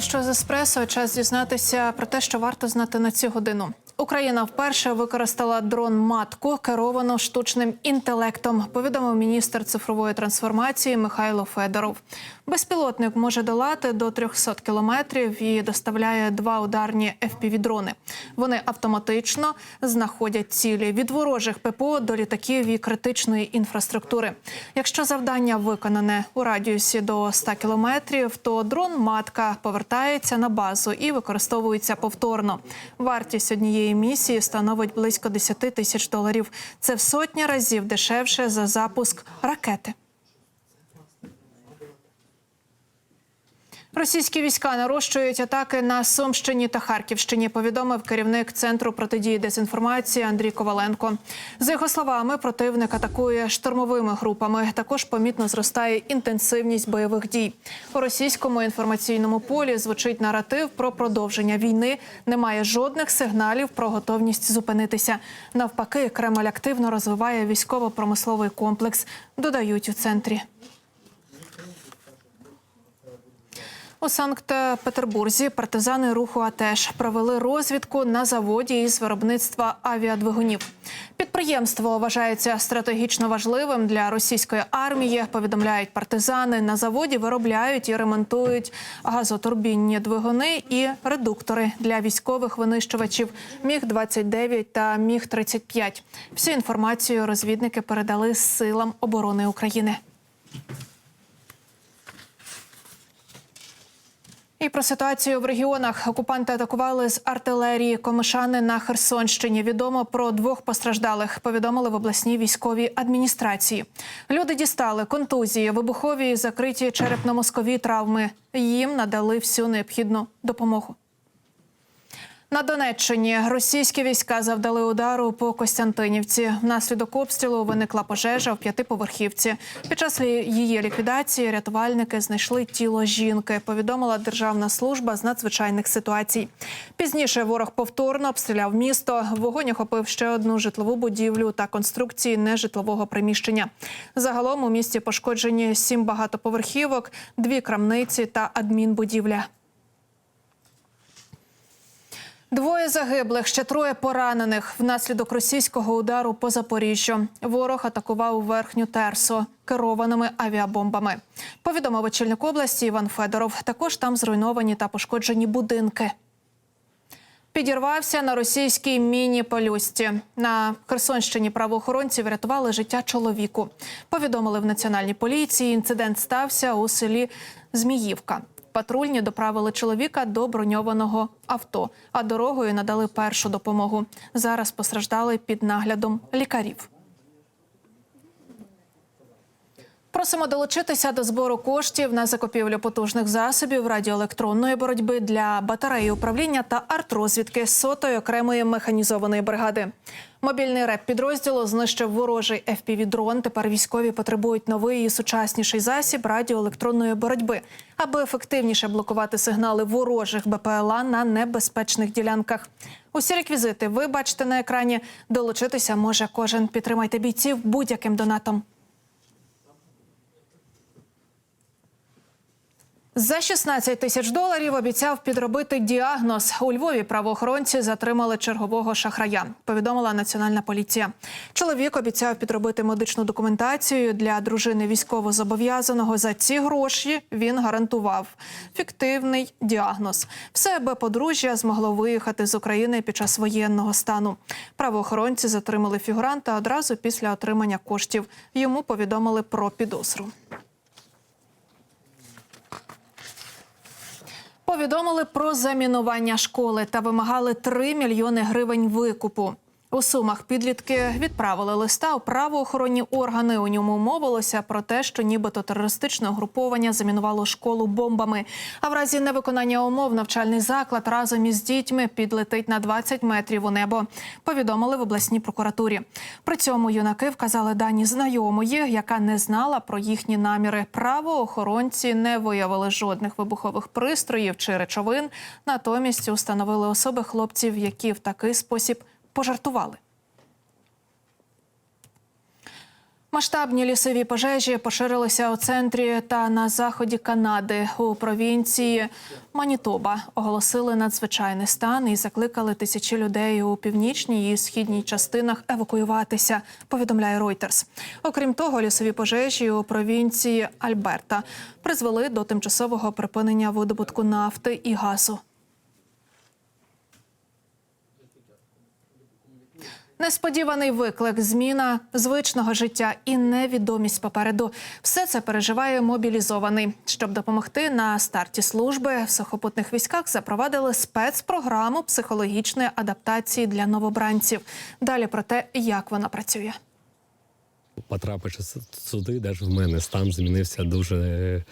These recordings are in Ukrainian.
Що з еспресо. Час дізнатися про те, що варто знати на цю годину. Україна вперше використала дрон матку керовану штучним інтелектом. Повідомив міністр цифрової трансформації Михайло Федоров. Безпілотник може долати до 300 кілометрів і доставляє два ударні FPV-дрони. Вони автоматично знаходять цілі від ворожих ППО до літаків і критичної інфраструктури. Якщо завдання виконане у радіусі до 100 кілометрів, то дрон матка повертається на базу і використовується повторно. Вартість однієї місії становить близько 10 тисяч доларів. Це в сотні разів дешевше за запуск ракети. Російські війська нарощують атаки на Сумщині та Харківщині. Повідомив керівник центру протидії дезінформації Андрій Коваленко. За його словами, противник атакує штурмовими групами. Також помітно зростає інтенсивність бойових дій. У російському інформаційному полі звучить наратив про продовження війни. Немає жодних сигналів про готовність зупинитися. Навпаки, Кремль активно розвиває військово-промисловий комплекс. Додають у центрі. У Санкт-Петербурзі партизани руху АТЕШ провели розвідку на заводі із виробництва авіадвигунів. Підприємство вважається стратегічно важливим для російської армії. Повідомляють партизани. На заводі виробляють і ремонтують газотурбінні двигуни і редуктори для військових винищувачів Міг 29 та Міг 35 Всю інформацію розвідники передали силам оборони України. І про ситуацію в регіонах окупанти атакували з артилерії Комишани на Херсонщині. Відомо про двох постраждалих. Повідомили в обласній військовій адміністрації. Люди дістали контузії, вибухові закриті черепно-мозкові травми. Їм надали всю необхідну допомогу. На Донеччині російські війська завдали удару по Костянтинівці. Внаслідок обстрілу виникла пожежа в п'ятиповерхівці. Під час її ліквідації рятувальники знайшли тіло жінки. Повідомила Державна служба з надзвичайних ситуацій. Пізніше ворог повторно обстріляв місто. Вогонь охопив ще одну житлову будівлю та конструкції нежитлового приміщення. Загалом у місті пошкоджені сім багатоповерхівок, дві крамниці та адмінбудівля. Двоє загиблих, ще троє поранених внаслідок російського удару по Запоріжжю. Ворог атакував верхню терсу керованими авіабомбами. Повідомив очільник області Іван Федоров. Також там зруйновані та пошкоджені будинки. Підірвався на російській міні-полюсті. На Херсонщині правоохоронці врятували життя чоловіку. Повідомили в національній поліції. Інцидент стався у селі Зміївка. Патрульні доправили чоловіка до броньованого авто, а дорогою надали першу допомогу. Зараз постраждали під наглядом лікарів. Просимо долучитися до збору коштів на закупівлю потужних засобів радіоелектронної боротьби для батареї управління та артрозвідки сотої окремої механізованої бригади. Мобільний реп підрозділу знищив ворожий FPV-дрон. Тепер військові потребують новий і сучасніший засіб радіоелектронної боротьби, аби ефективніше блокувати сигнали ворожих БПЛА на небезпечних ділянках. Усі реквізити ви бачите на екрані. Долучитися може кожен. Підтримайте бійців будь-яким донатом. За 16 тисяч доларів обіцяв підробити діагноз. У Львові правоохоронці затримали чергового шахрая. Повідомила національна поліція. Чоловік обіцяв підробити медичну документацію для дружини військовозобов'язаного. За ці гроші він гарантував фіктивний діагноз. Все, аби подружжя змогло виїхати з України під час воєнного стану. Правоохоронці затримали фігуранта одразу після отримання коштів. Йому повідомили про підозру. Повідомили про замінування школи та вимагали 3 мільйони гривень викупу. У сумах підлітки відправили листа у правоохоронні органи. У ньому мовилося про те, що нібито терористичне угруповання замінувало школу бомбами. А в разі невиконання умов навчальний заклад разом із дітьми підлетить на 20 метрів у небо. Повідомили в обласній прокуратурі. При цьому юнаки вказали дані знайомої, яка не знала про їхні наміри. Правоохоронці не виявили жодних вибухових пристроїв чи речовин. Натомість установили особи хлопців, які в такий спосіб пожартували. Масштабні лісові пожежі поширилися у центрі та на заході Канади у провінції Манітоба. Оголосили надзвичайний стан і закликали тисячі людей у північній і східній частинах евакуюватися. Повідомляє Reuters. Окрім того, лісові пожежі у провінції Альберта призвели до тимчасового припинення видобутку нафти і газу. Несподіваний виклик, зміна звичного життя і невідомість попереду. Все це переживає мобілізований. Щоб допомогти на старті служби в сухопутних військах запровадили спецпрограму психологічної адаптації для новобранців. Далі про те, як вона працює. Потрапивши сюди, навіть в мене стан змінився дуже,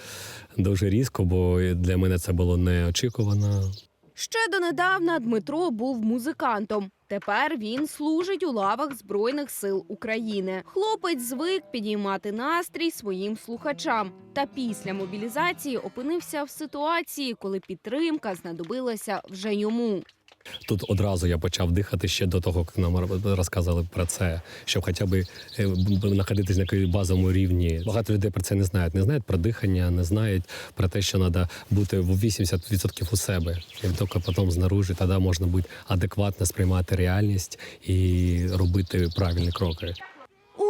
дуже різко, бо для мене це було неочікувано. Ще донедавна Дмитро був музикантом. Тепер він служить у лавах Збройних сил України. Хлопець звик підіймати настрій своїм слухачам. Та після мобілізації опинився в ситуації, коли підтримка знадобилася вже йому. Тут одразу я почав дихати ще до того, як нам розказали про це, щоб хоча б е, знаходитись на базовому рівні. Багато людей про це не знають. Не знають про дихання, не знають про те, що треба бути в 80% у себе. І тільки потім знаружи тоді можна бути адекватно сприймати реальність і робити правильні кроки.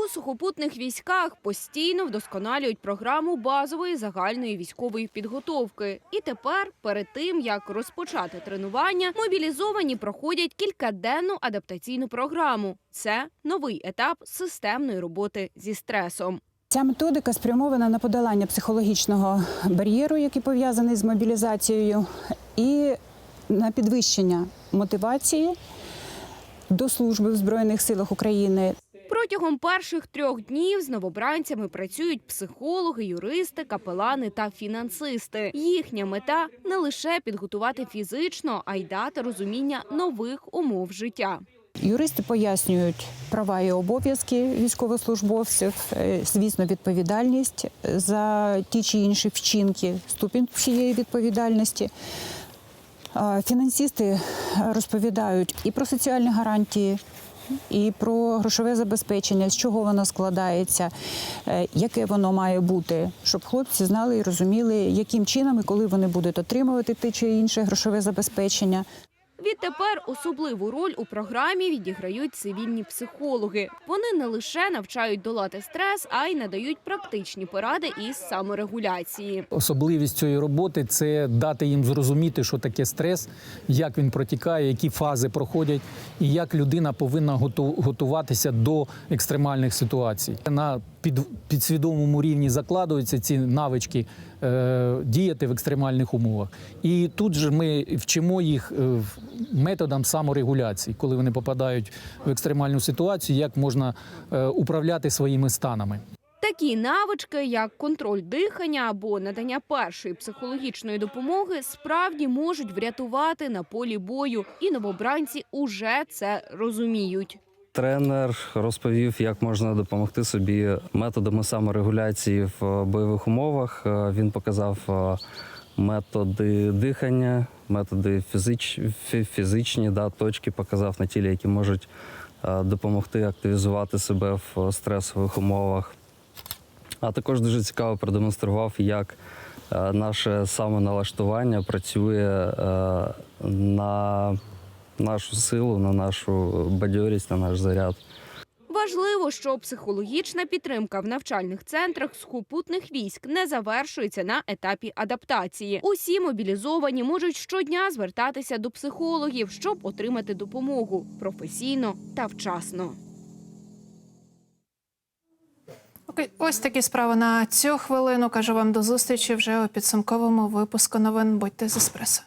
У сухопутних військах постійно вдосконалюють програму базової загальної військової підготовки. І тепер, перед тим як розпочати тренування, мобілізовані проходять кількаденну адаптаційну програму. Це новий етап системної роботи зі стресом. Ця методика спрямована на подолання психологічного бар'єру, який пов'язаний з мобілізацією, і на підвищення мотивації до служби в Збройних силах України. Протягом перших трьох днів з новобранцями працюють психологи, юристи, капелани та фінансисти. Їхня мета не лише підготувати фізично, а й дати розуміння нових умов життя. Юристи пояснюють права і обов'язки військовослужбовців, е, звісно, відповідальність за ті чи інші вчинки, ступінь цієї відповідальності. Фінансісти розповідають і про соціальні гарантії, і про грошове забезпечення, з чого воно складається, е, яке воно має бути, щоб хлопці знали і розуміли, яким чином і коли вони будуть отримувати те чи інше грошове забезпечення. Відтепер особливу роль у програмі відіграють цивільні психологи. Вони не лише навчають долати стрес, а й надають практичні поради із саморегуляції. Особливість цієї роботи це дати їм зрозуміти, що таке стрес, як він протікає, які фази проходять, і як людина повинна готуватися до екстремальних ситуацій. На під, підсвідомому рівні закладуються ці навички е, діяти в екстремальних умовах. І тут же ми вчимо їх е, методам саморегуляції, коли вони попадають в екстремальну ситуацію, як можна е, управляти своїми станами. Такі навички, як контроль дихання або надання першої психологічної допомоги, справді можуть врятувати на полі бою, і новобранці уже це розуміють. Тренер розповів, як можна допомогти собі методами саморегуляції в бойових умовах. Е, Він показав е, методи дихання, методи фізич, фізичні, да, точки показав на тілі, які можуть е, допомогти активізувати себе в стресових умовах. А також дуже цікаво продемонстрував, як наше самоналаштування працює на нашу силу, на нашу бадьорість, на наш заряд. Важливо, що психологічна підтримка в навчальних центрах сухопутних військ не завершується на етапі адаптації. Усі мобілізовані можуть щодня звертатися до психологів, щоб отримати допомогу професійно та вчасно. Окей, ось такі справи на цю хвилину. Кажу вам до зустрічі вже у підсумковому випуску новин. Будьте з еспресо.